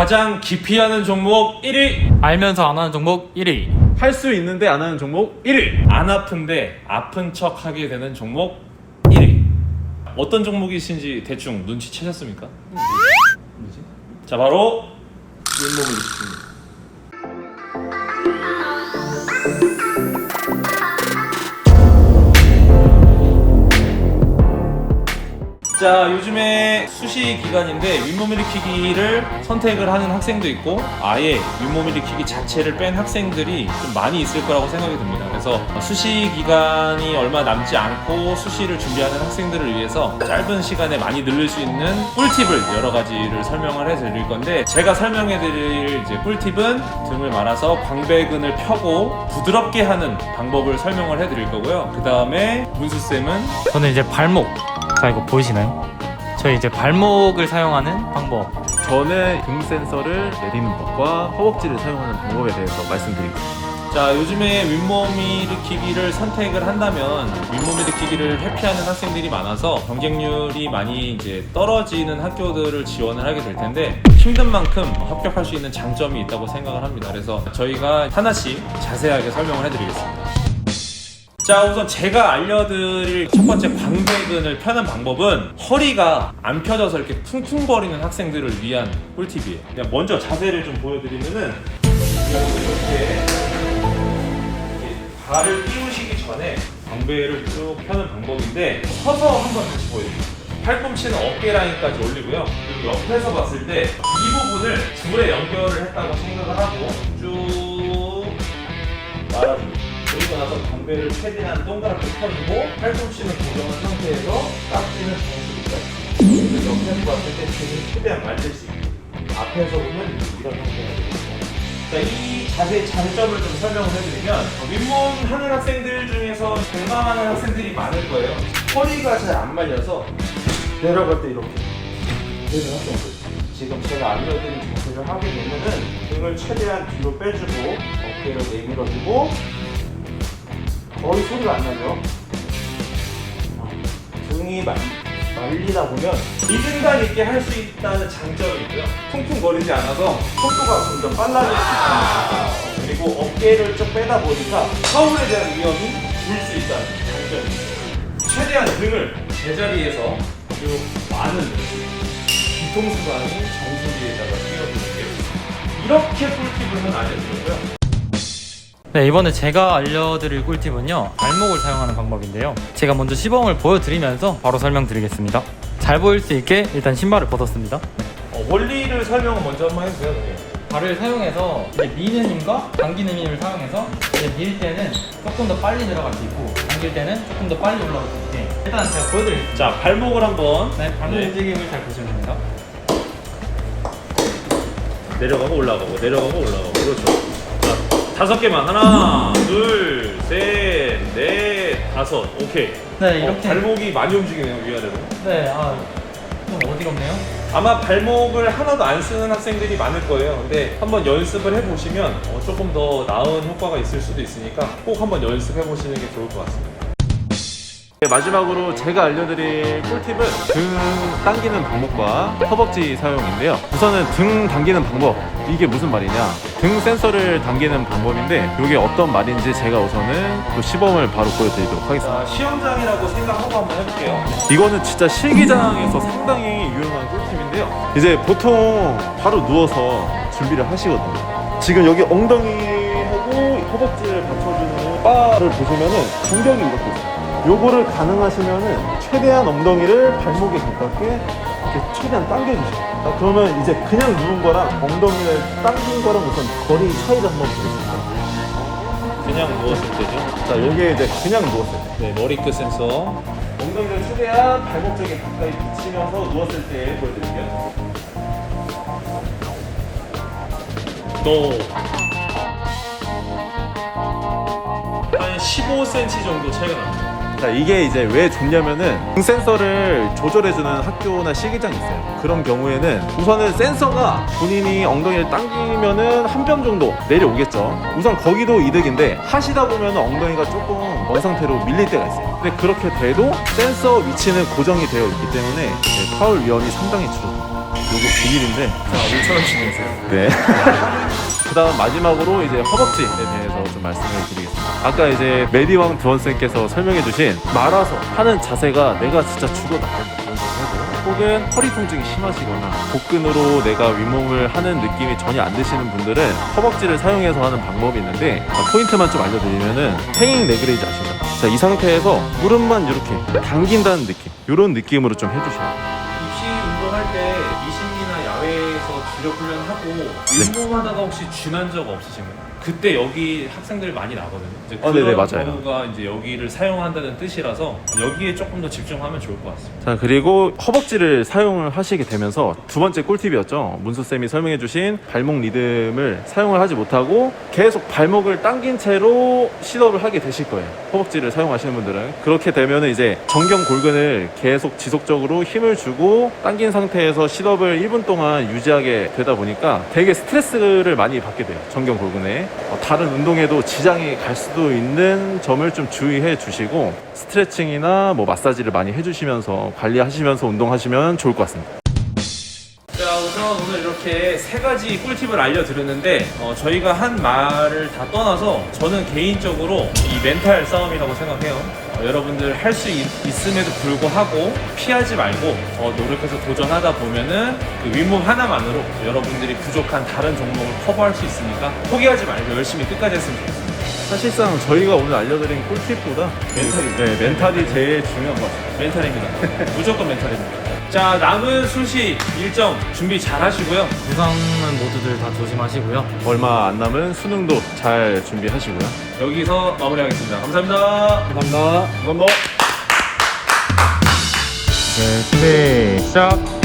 가장 기피하는 종목 1위 알면서 안 하는 종목 1위. 할 수 있는데 안 하는 종목 1위. 안 아픈데 아픈 척 하게 되는 종목 1위 어떤 종목이신지 대충 눈치채셨습니까? 뭐지? 자 바로 윗몸 일으키기입니다 자 요즘에 수시 기간인데 윗몸 일으키기를 선택을 하는 학생도 있고 아예 윗몸 일으키기 자체를 뺀 학생들이 좀 많이 있을 거라고 생각이 듭니다 그래서 수시 기간이 얼마 남지 않고 수시를 준비하는 학생들을 위해서 짧은 시간에 많이 늘릴 수 있는 꿀팁을 여러 가지를 설명을 해 드릴 건데 제가 설명해 드릴 이제 꿀팁은 등을 말아서 광배근을 펴고 부드럽게 하는 방법을 설명을 해 드릴 거고요 그 다음에 문수쌤은 저는 이제 발목. 자 이거 보이시나요? 저희 이제 발목을 사용하는 방법. 저는 등 센서를 내리는 법과 허벅지를 사용하는 방법에 대해서 말씀드리겠습니다. 자 요즘에 윗몸 일으키기를 선택을 한다면 윗몸 일으키기를 회피하는 학생들이 많아서 경쟁률이 많이 이제 떨어지는 학교들을 지원을 하게 될 텐데 힘든 만큼 합격할 수 있는 장점이 있다고 생각을 합니다. 그래서 저희가 하나씩 자세하게 설명을 해드리겠습니다. 자 우선 제가 알려드릴 첫 번째 광배근을 펴는 방법은 허리가 안 펴져서 이렇게 쿵쿵거리는 학생들을 위한 꿀팁이에요. 그냥 먼저 자세를 좀 보여드리면은 이렇게 발을 띄우시기 전에 광배를 쭉 펴는 방법인데 서서 한번 다시 보여드릴게요. 팔꿈치는 어깨 라인까지 올리고요. 그리고 옆에서 봤을 때 이 부분을 줄에 연결을 했다고 생각을 하고 쭉 말아줍니다. 그리고 나서 광배를 최대한 동그랗게 펴주고 팔꿈치는 고정한 상태에서 깍지는 정수리까지. 그리고 옆에서 봤을 때 등을 최대한 만질 수 있게. 앞에서 보면 이런 형태가 되겠습니다. 자, 이 자세의 장점을 좀 설명을 해드리면 어, 윗몸 하는 학생들 중에서 공감하는 학생들이 많을 거예요. 허리가 잘 안 말려서 내려갈 때 이렇게 되는 학생들. 지금 제가 알려드린 자세를 하게 되면은 등을 최대한 뒤로 빼주고 어깨를 내밀어주고 거의 소리가 안 나죠. 어, 등이 말, 말리다 보면 리듬감 있게 할 수 있다는 장점이 있고요. 퉁퉁거리지 않아서 속도가 점점 빨라질 수 있습니다. 그리고 어깨를 좀 빼다 보니까 파울에 대한 위험이 줄 수 있다는 장점이 있어요. 최대한 등을 제자리에서 쭉 많은 뒤통수관이 정수리에다가 끼워주는 게 이렇게 꿀팁을 하나 알려드렸고요. 네 이번에 제가 알려드릴 꿀팁은요 발목을 사용하는 방법인데요. 제가 먼저 시범을 보여드리면서 바로 설명드리겠습니다. 잘 보일 수 있게 일단 신발을 벗었습니다. 어, 원리를 설명을 먼저 한번 해주세요. 선생님. 발을 사용해서 이제 미는 힘과 당기는 힘을 사용해서 이제 밀 때는 조금 더 빨리 들어갈 수 있고 당길 때는 조금 더 빨리 올라갈 수 있게 일단 제가 보여드리겠습니다. 자 발목을 한번 네, 발목 네. 움직임을 잘 보시면 됩니다. 내려가고 올라가고 내려가고 올라가고 그렇죠. 자 다섯 개만 하나 둘 셋 넷 다섯 오케이. 네, 어, 이렇게. 발목이 많이 움직이네요 위아래로. 네, 아, 좀 어지럽네요. 아마 발목을 하나도 안 쓰는 학생들이 많을 거예요. 근데 한번 연습을 해보시면 어, 조금 더 나은 효과가 있을 수도 있으니까 꼭 한번 연습해 보시는 게 좋을 것 같습니다. 네, 마지막으로 제가 알려드릴 꿀팁은 등 당기는 방법과 허벅지 사용인데요. 우선은 등 당기는 방법. 이게 무슨 말이냐? 등 센서를 당기는 방법인데 이게 어떤 말인지 제가 우선은 또 시범을 바로 보여드리도록 하겠습니다. 자 시험장이라고 생각하고 한번 해볼게요. 이거는 진짜 실기장에서 상당히 유용한 꿀팁인데요. 이제 보통 바로 누워서 준비를 하시거든요. 지금 여기 엉덩이하고 허벅지를 받쳐주는 바를 보시면은 간격이 이렇게 있어요. 요거를 가능하시면은 최대한 엉덩이를 발목에 가깝게 이렇게 최대한 당겨주세요. 자, 그러면 이제 그냥 누운 거랑 엉덩이를 당긴 거랑 우선 거리 차이를 한번 보겠습니다. 그냥 누웠을 때죠. 자, 요게 이제 그냥 누웠을 때. 네 머리끝 센서. 엉덩이를 최대한 발목 쪽에 가까이 붙이면서 누웠을 때 보여드릴게요. 또. 한 15cm 정도 차이가 납니다. 자 이게 이제 왜 좋냐면은 등 센서를 조절해주는 학교나 시기장이 있어요. 그런 경우에는 우선은 센서가 본인이 엉덩이를 당기면은 한 뼘 정도 내려오겠죠. 우선 거기도 이득인데 하시다 보면 엉덩이가 조금 먼 상태로 밀릴 때가 있어요. 근데 그렇게 돼도 센서 위치는 고정이 되어 있기 때문에 이제 파울 위험이 상당히 줄어듭니다. 요거 비닐인데. 자 5천원씩 내세요. 네. 그다음 마지막으로 이제 허벅지에 대해서 좀 말씀을 드리겠습니다. 아까 이제 메디왕 두원쌤께서 설명해주신 말아서 하는 자세가 내가 진짜 죽어 나간다. 이런 생각을 해도 혹은 허리 통증이 심하시거나 복근으로 내가 윗몸을 하는 느낌이 전혀 안 드시는 분들은 허벅지를 사용해서 하는 방법이 있는데 아, 포인트만 좀 알려드리면은 행잉 레그레이즈 아시죠? 자, 이 상태에서 무릎만 이렇게 당긴다는 느낌. 이런 느낌으로 좀 해주셔야 돼요. 주력 훈련하고 윗몸 하다가 혹시 쥐난 적 없으신가요? 그때 여기 학생들 많이 나거든요. 이제 어, 그런 네네, 맞아요. 경우가 이제 여기를 사용한다는 뜻이라서 여기에 조금 더 집중하면 좋을 것 같습니다. 자 그리고 허벅지를 사용을 하시게 되면서 두 번째 꿀팁이었죠 문수 쌤이 설명해주신 발목 리듬을 사용을 하지 못하고 계속 발목을 당긴 채로 시dob을 하게 되실 거예요 허벅지를 사용하시는 분들은 그렇게 되면 이제 정경 골근을 계속 지속적으로 힘을 주고 당긴 상태에서 시dob을 1분 동안 유지하게 되다 보니까 되게 스트레스를 많이 받게 돼요 정경 골근에 어, 다른 운동에도 지장이 갈 수도 있는 점을 좀 주의해 주시고 스트레칭이나 뭐 마사지를 많이 해주시면서 관리하시면서 운동하시면 좋을 것 같습니다. 자 우선 오늘 이렇게 세 가지 꿀팁을 알려드렸는데 어, 저희가 한 말을 다 떠나서 저는 개인적으로 이 멘탈 싸움이라고 생각해요 어, 여러분들 할 수 있음에도 불구하고 피하지 말고 더 노력해서 도전하다 보면은 그 윗몸 하나만으로 여러분들이 부족한 다른 종목을 커버할 수 있으니까 포기하지 말고 열심히 끝까지 했으면 좋겠습니다 사실상 저희가 오늘 알려드린 꿀팁보다 멘탈입니다. 네, 멘탈이 제일 중요한 것 같습니다. 멘탈입니다 무조건 멘탈입니다 자 남은 수시 일정 준비 잘 하시고요 부상은 모두들 다 조심하시고요. 얼마 안 남은 수능도 잘 준비하시고요. 여기서 마무리하겠습니다 감사합니다 감사합니다. 감사합니다. 네, 준비 시작.